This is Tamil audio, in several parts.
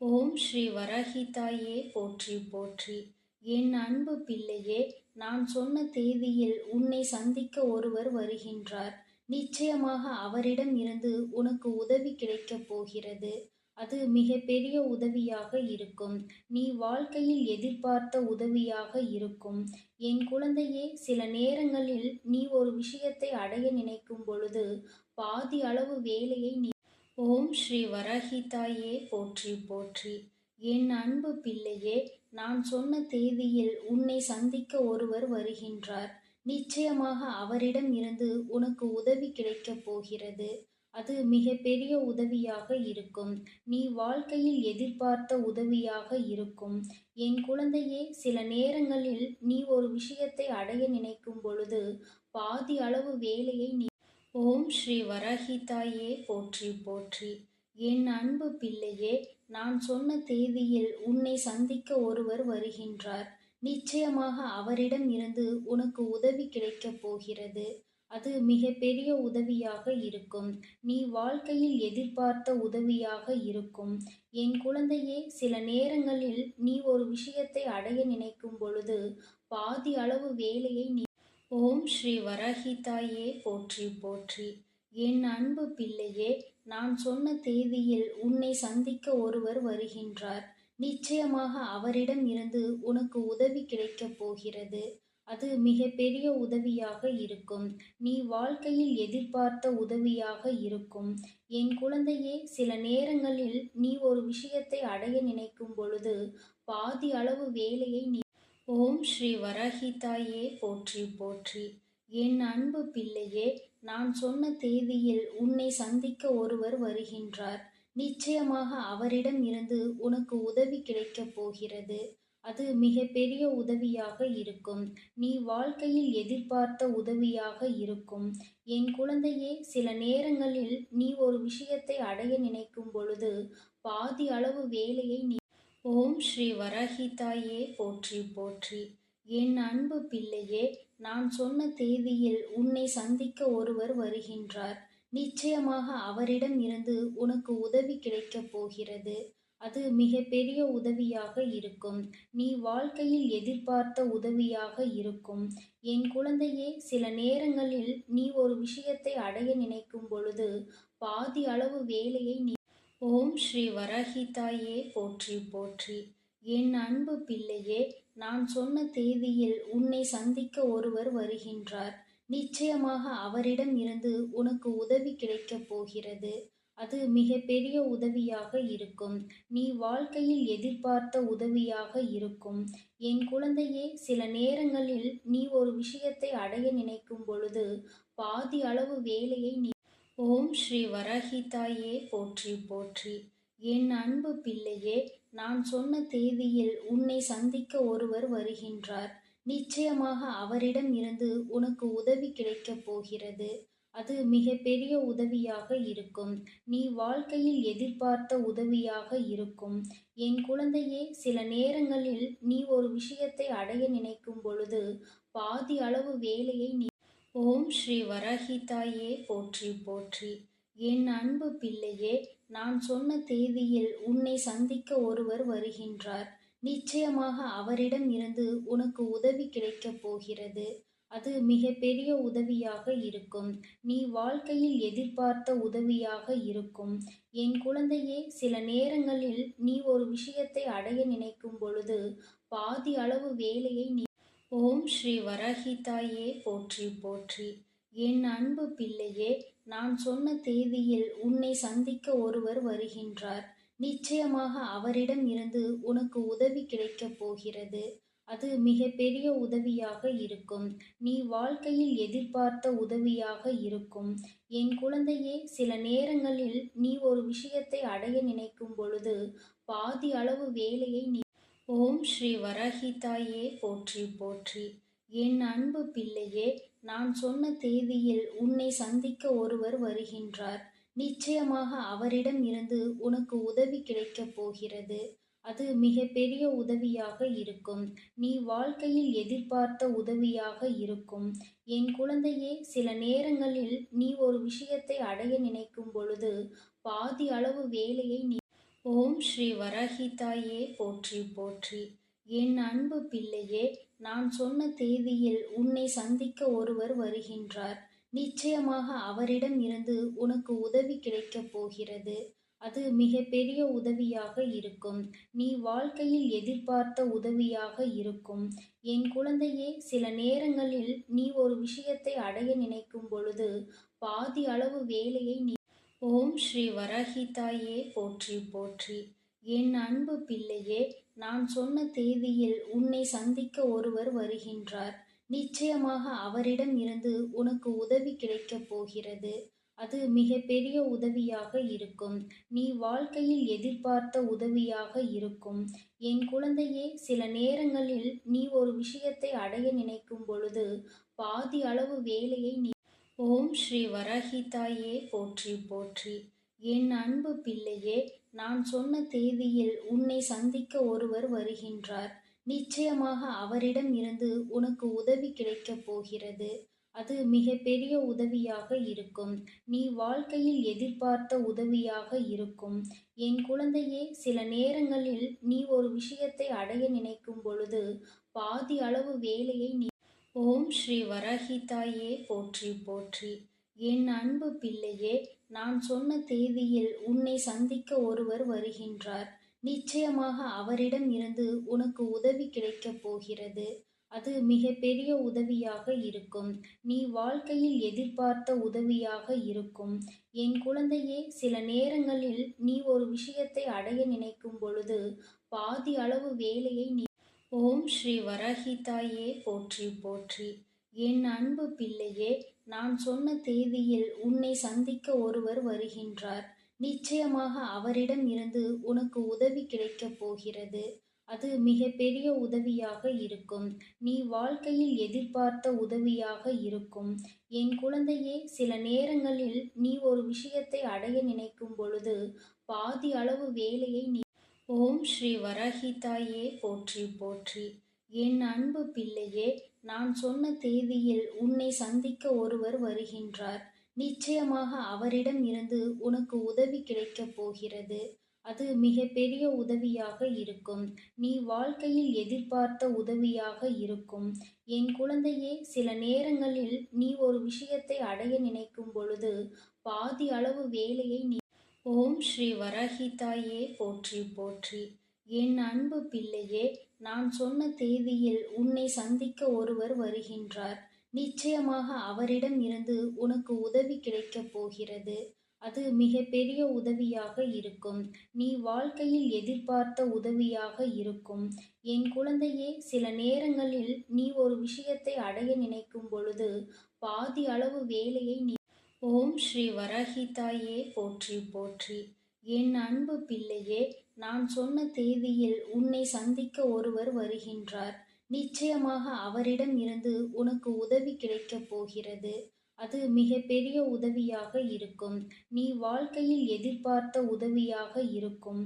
ஓம் ஸ்ரீ வராகிதாயே போற்றி போற்றி. என் அன்பு பிள்ளையே நான் சொன்ன தேதியில் உன்னை சந்திக்க ஒருவர் வருகின்றார். நிச்சயமாக அவரிடம் இருந்து உனக்கு உதவி கிடைக்கப் போகிறது. அது மிக பெரிய உதவியாக இருக்கும். நீ வாழ்க்கையில் எதிர்பார்த்த உதவியாக இருக்கும். என் குழந்தையே சில நேரங்களில் நீ ஒரு விஷயத்தை அடைய நினைக்கும் பொழுது பாதி அளவு வேலையை நீ ஓம் ஸ்ரீ வரஹிதாயே போற்றி போற்றி. என் அன்பு பிள்ளையே நான் சொன்ன தேதியில் உன்னை சந்திக்க ஒருவர் வருகின்றார். நிச்சயமாக அவரிடம் இருந்து உனக்கு உதவி கிடைக்கப் போகிறது. அது மிகப்பெரிய உதவியாக இருக்கும். நீ வாழ்க்கையில் எதிர்பார்த்த உதவியாக இருக்கும். என் குழந்தையே சில நேரங்களில் நீ ஒரு விஷயத்தை அடைய நினைக்கும் பொழுது பாதி அளவு வேலையை நீ ஓம் ஸ்ரீ வரஹிதாயே போற்றி போற்றி. என் அன்பு பிள்ளையே நான் சொன்ன தேதியில் உன்னை சந்திக்க ஒருவர் வருகின்றார். நிச்சயமாக அவரிடம் இருந்து உனக்கு உதவி கிடைக்கப் போகிறது. அது மிகப்பெரிய உதவியாக இருக்கும். நீ வாழ்க்கையில் எதிர்பார்த்த உதவியாக இருக்கும். என் குழந்தையே சில நேரங்களில் நீ ஒரு விஷயத்தை அடைய நினைக்கும் பொழுது பாதி அளவு வேலையை நீ ஓம் ஸ்ரீ வராகிதாயே போற்றி போற்றி. என் அன்பு பிள்ளையே நான் சொன்ன தேதியில் உன்னை சந்திக்க ஒருவர் வருகின்றார். நிச்சயமாக அவரிடம் இருந்து உனக்கு உதவி கிடைக்கப் போகிறது. அது மிக பெரிய உதவியாக இருக்கும். நீ வாழ்க்கையில் எதிர்பார்த்த உதவியாக இருக்கும். என் குழந்தையே சில நேரங்களில் நீ ஒரு விஷயத்தை அடைய நினைக்கும் பொழுது பாதி அளவு வேலையை நீ ஓம் ஸ்ரீ வரஹிதாயே போற்றி போற்றி. என் அன்பு பிள்ளையே நான் சொன்ன தேதியில் உன்னை சந்திக்க ஒருவர் வருகின்றார். நிச்சயமாக அவரிடம் இருந்து உனக்கு உதவி கிடைக்கப் போகிறது. அது மிகப்பெரிய உதவியாக இருக்கும். நீ வாழ்க்கையில் எதிர்பார்த்த உதவியாக இருக்கும். என் குழந்தையே சில நேரங்களில் நீ ஒரு விஷயத்தை அடைய நினைக்கும் பொழுது பாதி அளவு வேலையை நீ ஓம் ஸ்ரீ வரஹிதாயே போற்றி போற்றி. என் அன்பு பிள்ளையே நான் சொன்ன தேதியில் உன்னை சந்திக்க ஒருவர் வருகின்றார். நிச்சயமாக அவரிடம் இருந்து உனக்கு உதவி கிடைக்கப் போகிறது. அது மிகப்பெரிய உதவியாக இருக்கும். நீ வாழ்க்கையில் எதிர்பார்த்த உதவியாக இருக்கும். என் குழந்தையே சில நேரங்களில் நீ ஒரு விஷயத்தை அடைய நினைக்கும் பொழுது பாதி அளவு வேலையை நீ ஓம் ஸ்ரீ வராகிதாயே போற்றி போற்றி. என் அன்பு பிள்ளையே நான் சொன்ன தேதியில் உன்னை சந்திக்க ஒருவர் வருகின்றார். நிச்சயமாக அவரிடம் இருந்து உனக்கு உதவி கிடைக்கப் போகிறது. அது மிக பெரிய உதவியாக இருக்கும். நீ வாழ்க்கையில் எதிர்பார்த்த உதவியாக இருக்கும். என் குழந்தையே சில நேரங்களில் நீ ஒரு விஷயத்தை அடைய நினைக்கும் பொழுது பாதி அளவு வேலையை நீ ஓம் ஸ்ரீ வரஹிதாயே போற்றி போற்றி. என் அன்பு பிள்ளையே நான் சொன்ன தேதியில் உன்னை சந்திக்க ஒருவர் வருகின்றார். நிச்சயமாக அவரிடம் இருந்து உனக்கு உதவி கிடைக்கப் போகிறது. அது மிகப்பெரிய உதவியாக இருக்கும். நீ வாழ்க்கையில் எதிர்பார்த்த உதவியாக இருக்கும். என் குழந்தையே சில நேரங்களில் நீ ஒரு விஷயத்தை அடைய நினைக்கும் பொழுது பாதி அளவு வேலையை நீ ஓம் ஸ்ரீ வரஹிதாயே போற்றி போற்றி. என் அன்பு பிள்ளையே நான் சொன்ன தேதியில் உன்னை சந்திக்க ஒருவர் வருகின்றார். நிச்சயமாக அவரிடம் இருந்து உனக்கு உதவி கிடைக்கப் போகிறது. அது மிகப்பெரிய உதவியாக இருக்கும். நீ வாழ்க்கையில் எதிர்பார்த்த உதவியாக இருக்கும். என் குழந்தையே சில நேரங்களில் நீ ஒரு விஷயத்தை அடைய நினைக்கும் பொழுது பாதி அளவு வேலையை நீ ஓம் ஸ்ரீ வரஹிதாயே போற்றி போற்றி. என் அன்பு பிள்ளையே நான் சொன்ன தேதியில் உன்னை சந்திக்க ஒருவர் வருகின்றார். நிச்சயமாக அவரிடம் இருந்து உனக்கு உதவி கிடைக்கப் போகிறது. அது மிகப்பெரிய உதவியாக இருக்கும். நீ வாழ்க்கையில் எதிர்பார்த்த உதவியாக இருக்கும். என் குழந்தையே சில நேரங்களில் நீ ஒரு விஷயத்தை அடைய நினைக்கும் பொழுது பாதி அளவு வேலையை நீ ஓம் ஸ்ரீ வரஹிதாயே போற்றி போற்றி. என் அன்பு பிள்ளையே நான் சொன்ன தேதியில் உன்னை சந்திக்க ஒருவர் வருகின்றார். நிச்சயமாக அவரிடம் இருந்து உனக்கு உதவி கிடைக்கப் போகிறது. அது மிகப்பெரிய உதவியாக இருக்கும். நீ வாழ்க்கையில் எதிர்பார்த்த உதவியாக இருக்கும். என் குழந்தையே சில நேரங்களில் நீ ஒரு விஷயத்தை அடைய நினைக்கும் பொழுது பாதி அளவு வேலையை நீ ஓம் ஸ்ரீ வரஹிதாயே போற்றி போற்றி. என் அன்பு பிள்ளையே நான் சொன்ன தேதியில் உன்னை சந்திக்க ஒருவர் வருகின்றார். நிச்சயமாக அவரிடம் இருந்து உனக்கு உதவி கிடைக்கப் போகிறது. அது மிகப்பெரிய உதவியாக இருக்கும். நீ வாழ்க்கையில் எதிர்பார்த்த உதவியாக இருக்கும். என் குழந்தையே சில நேரங்களில் நீ ஒரு விஷயத்தை அடைய நினைக்கும் பொழுது பாதி அளவு வேலையை நீ ஓம் ஸ்ரீ வராகிதாயே போற்றி போற்றி. என் அன்பு பிள்ளையே நான் சொன்ன தேதியில் உன்னை சந்திக்க ஒருவர் வருகின்றார். நிச்சயமாக அவரிடம் இருந்து உனக்கு உதவி கிடைக்கப் போகிறது. அது மிகப்பெரிய உதவியாக இருக்கும். நீ வாழ்க்கையில் எதிர்பார்த்த உதவியாக இருக்கும். என் குழந்தையே சில நேரங்களில் நீ ஒரு விஷயத்தை அடைய நினைக்கும் பொழுது பாதி அளவு வேலையை நீ ஓம் ஸ்ரீ வராகிதாயே போற்றி போற்றி. என் அன்பு பிள்ளையே நான் சொன்ன தேதியில் உன்னை சந்திக்க ஒருவர் வருகின்றார். நிச்சயமாக அவரிடம் இருந்து உனக்கு உதவி கிடைக்கப் போகிறது. அது மிகப்பெரிய உதவியாக இருக்கும். நீ வாழ்க்கையில் எதிர்பார்த்த உதவியாக இருக்கும். என் குழந்தையே சில நேரங்களில் நீ ஒரு விஷயத்தை அடைய நினைக்கும் பொழுது பாதி அளவு வேலையை நீ ஓம் ஸ்ரீ வரஹிதாயே போற்றி போற்றி. என் அன்பு பிள்ளையே நான் சொன்ன தேதியில் உன்னை சந்திக்க ஒருவர் வருகின்றார். நிச்சயமாக அவரிடம் இருந்து உனக்கு உதவி கிடைக்கப் போகிறது. அது மிகப்பெரிய உதவியாக இருக்கும். நீ வாழ்க்கையில் எதிர்பார்த்த உதவியாக இருக்கும். என் குழந்தையே சில நேரங்களில் நீ ஒரு விஷயத்தை அடைய நினைக்கும் பொழுது பாதி அளவு வேலையை நீ ஓம் ஸ்ரீ வராகிதாயே போற்றி போற்றி. என் அன்பு பிள்ளையே நான் சொன்ன தேதியில் உன்னை சந்திக்க ஒருவர் வருகின்றார். நிச்சயமாக அவரிடம் இருந்து உனக்கு உதவி கிடைக்கப் போகிறது. அது மிகப்பெரிய உதவியாக இருக்கும். நீ வாழ்க்கையில் எதிர்பார்த்த உதவியாக இருக்கும். என் குழந்தையே சில நேரங்களில் நீ ஒரு விஷயத்தை அடைய நினைக்கும் பொழுது பாதி அளவு வேலையை நீ ஓம் ஸ்ரீ வராகிதாயே போற்றி போற்றி. என் அன்பு பிள்ளையே நான் சொன்ன தேதியில் உன்னை சந்திக்க ஒருவர் வருகின்றார். நிச்சயமாக அவரிடம் இருந்து உனக்கு உதவி கிடைக்கப் போகிறது. அது மிகப்பெரிய உதவியாக இருக்கும். நீ வாழ்க்கையில் எதிர்பார்த்த உதவியாக இருக்கும். என் குழந்தையே சில நேரங்களில் நீ ஒரு விஷயத்தை அடைய நினைக்கும் பொழுது பாதி அளவு வேலையை நீ ஓம் ஸ்ரீ வரஹிதாயே போற்றி போற்றி. என் அன்பு பிள்ளையே நான் சொன்ன தேதியில் உன்னை சந்திக்க ஒருவர் வருகின்றார். நிச்சயமாக அவரிடம் இருந்து உனக்கு உதவி கிடைக்கப் போகிறது. அது மிகப்பெரிய உதவியாக இருக்கும். நீ வாழ்க்கையில் எதிர்பார்த்த உதவியாக இருக்கும். என் குழந்தையே சில நேரங்களில் நீ ஒரு விஷயத்தை அடைய நினைக்கும் பொழுது பாதி அளவு வேலையை நீ ஓம் ஸ்ரீ வராகிதாயே போற்றி போற்றி. என் அன்பு பிள்ளையே நான் சொன்ன தேதியில் உன்னை சந்திக்க ஒருவர் வருகின்றார். நிச்சயமாக அவரிடம் இருந்து உனக்கு உதவி கிடைக்கப் போகிறது. அது மிகப்பெரிய உதவியாக இருக்கும். நீ வாழ்க்கையில் எதிர்பார்த்த உதவியாக இருக்கும்.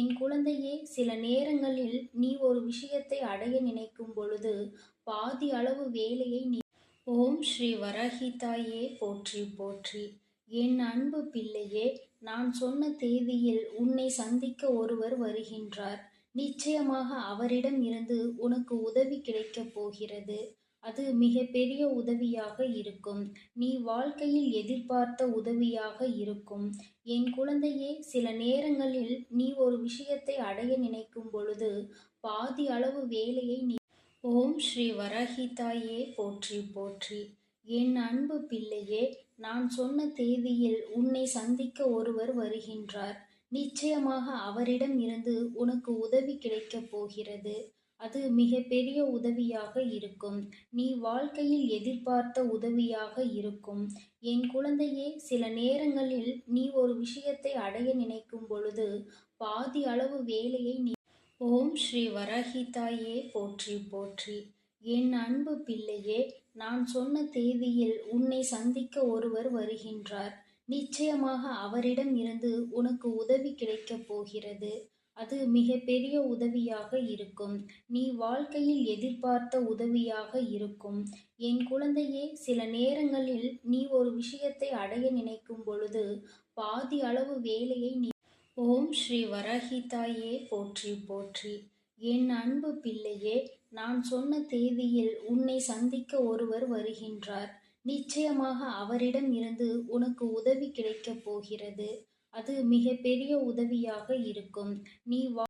என் குழந்தையே சில நேரங்களில் நீ ஒரு விஷயத்தை அடைய நினைக்கும் பொழுது பாதி அளவு வேலையை நீ ஓம் ஸ்ரீ வராகிதாயே போற்றி போற்றி. என் அன்பு பிள்ளையே நான் சொன்ன தேதியில் உன்னை சந்திக்க ஒருவர் வருகின்றார். நிச்சயமாக அவரிடம் இருந்து உனக்கு உதவி கிடைக்கப் போகிறது. அது மிக பெரிய உதவியாக இருக்கும். நீ வாழ்க்கையில் எதிர்பார்த்த உதவியாக இருக்கும். என் குழந்தையே சில நேரங்களில் நீ ஒரு விஷயத்தை அடைய நினைக்கும் பொழுது பாதி அளவு வேலையை நீ ஓம் ஸ்ரீ வரஹிதாயே போற்றி போற்றி. என் அன்பு பிள்ளையே நான் சொன்ன தேதியில் உன்னை சந்திக்க ஒருவர் வருகின்றார். நிச்சயமாக அவரிடம் இருந்து உனக்கு உதவி கிடைக்கப் போகிறது. அது மிக பெரிய உதவியாக இருக்கும். நீ வாழ்க்கையில் எதிர்பார்த்த உதவியாக இருக்கும். என் குழந்தையே சில நேரங்களில் நீ ஒரு விஷயத்தை அடைய நினைக்கும் பொழுது பாதி அளவு வேலையை நீ ஓம் ஸ்ரீ வராகிதாயே போற்றி போற்றி. என் அன்பு பிள்ளையே நான் சொன்ன தேதியில் உன்னை சந்திக்க ஒருவர் வருகின்றார். நிச்சயமாக அவரிடம் இருந்து உனக்கு உதவி கிடைக்கப் போகிறது. அது மிகப்பெரிய உதவியாக இருக்கும். நீ வாழ்க்கையில் எதிர்பார்த்த உதவியாக இருக்கும். என் குழந்தையே சில நேரங்களில் நீ ஒரு விஷயத்தை அடைய நினைக்கும் பொழுது பாதி அளவு வேலையை நீ ஓம் ஸ்ரீ வராகிதாயே போற்றி போற்றி. என் அன்பு பிள்ளையே நான் சொன்ன தேதியில் உன்னை சந்திக்க ஒருவர் வருகின்றார். நிச்சயமாக அவரிடம் இருந்து உனக்கு உதவி கிடைக்கப் போகிறது. அது மிக பெரிய உதவியாக இருக்கும். நீ வா